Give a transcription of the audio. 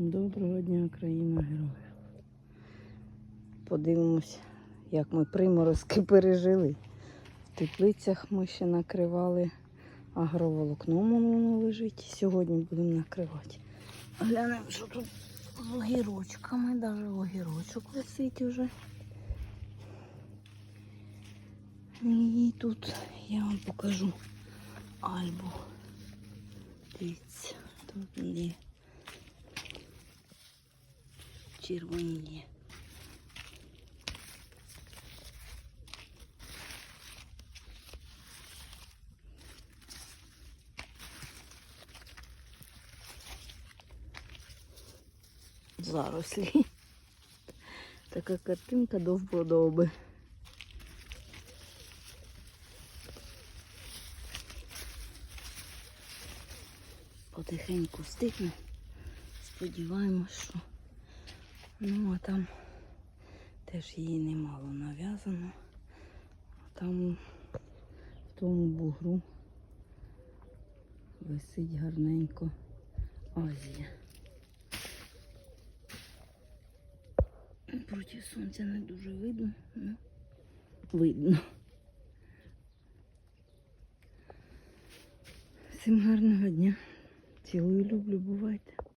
Доброго дня, країна героїв. Подивимось, як ми приморозки пережили. В теплицях ми ще накривали агроволокном воно лежить. Сьогодні будемо накривати. Глянемо, що тут з огірочками, навіть огірочок висить уже. І тут я вам покажу альбу. Дивіться, тут є червоні. Зарослі. Така картинка до вподоби. Потихеньку стигне. Сподіваємось, що ну а там теж її немало нав'язано. Там в тому бугру висить гарненько Азія. Проти сонця не дуже видно, ну видно. Всім гарного дня. Цілую, люблю, бувайте.